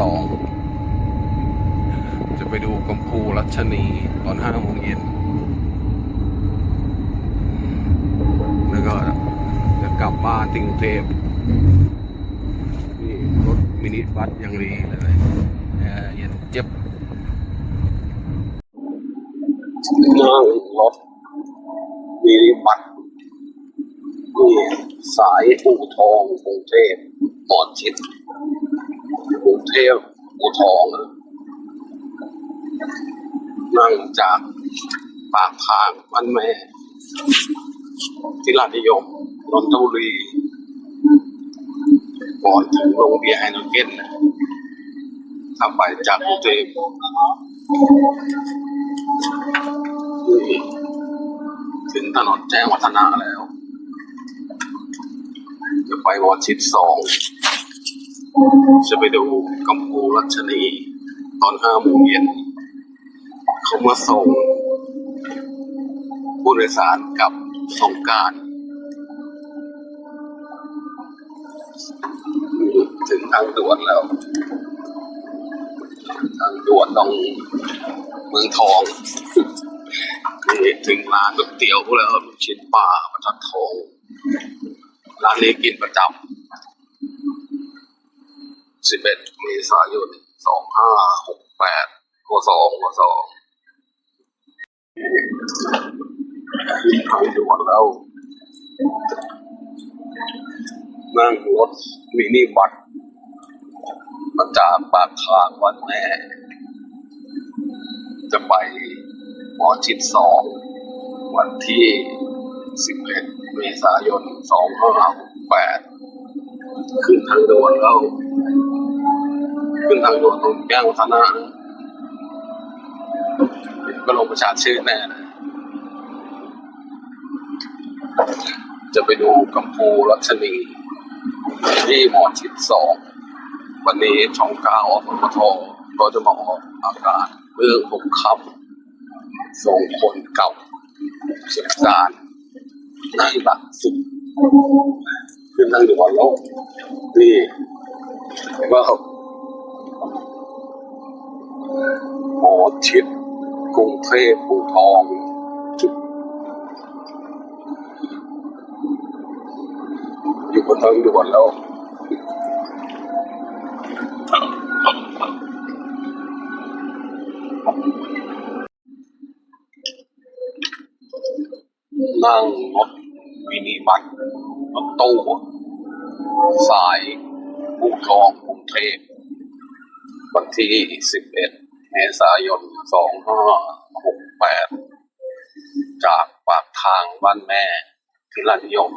สองจะไปดูกัมพูรัชนีตอนห้าโมงเย็นแล้วก็จะกลับบ้านที่กรุงเทพนี่รถมินิบัสยังดีเลยแอร์เย็นเจ็บนั่งรถมินิบัสนี่สายอู่ทองกรุงเทพหมอนชิด กรุงเทพอู่ทองนั่งจากปากทางบ้านแม่ที่ราชนิยมนนทบุรีก่อนถึงโรงเบียร์ไฮโนเกนนะถ้าไปจากกรุงเทพถึงถนนแจ้งวัฒนะแล้ว จะไปวอชิดสอง จะไปดูกัมพูรัชนีตอนห้าโมงเย็นเขามาส่งผู้โดยสารกับสงการถึงทางด่วนแล้ว ทางด่วนตรงเมืองทองนี่ถึงร้านก๋วยเตี๋ยวแล้วลูกชิ้นปลาประทัดทองร้านนี้กินประจำ 11 เมษายน 2568กสองกสองทางด่วนแล้ว นั่งรถมินิบัสมาจากปากทางวันแม่ จะไปหมอชิดสองวันที่ 11 เมษายน 2568 ขึ้นทางด่วนแล้วขึ้นทางด่วนตรงแก้ววัฒนะนก็ลงประชาชื่นแน่นะจะไปดูกัมพูรัชนีที่หมอชิดสองวันนี้ช่องเก้าอสมทก็จะมาออกอากาศเรื่องหกคำส่งคนเก่าศึกษารในหลักสุด ขึ้นทางด่วนแล้วนี่เห็นว่าหมอชิดกรุงเทพภูทองจุดอยู่บนทางด่วนแล้วนั่งรถมินิบัส รถตู้สายภูทองกรุงเทพวันที่11เมษายนสองห้าหกแปดจากปากทางบ้านแม่ที่รานยม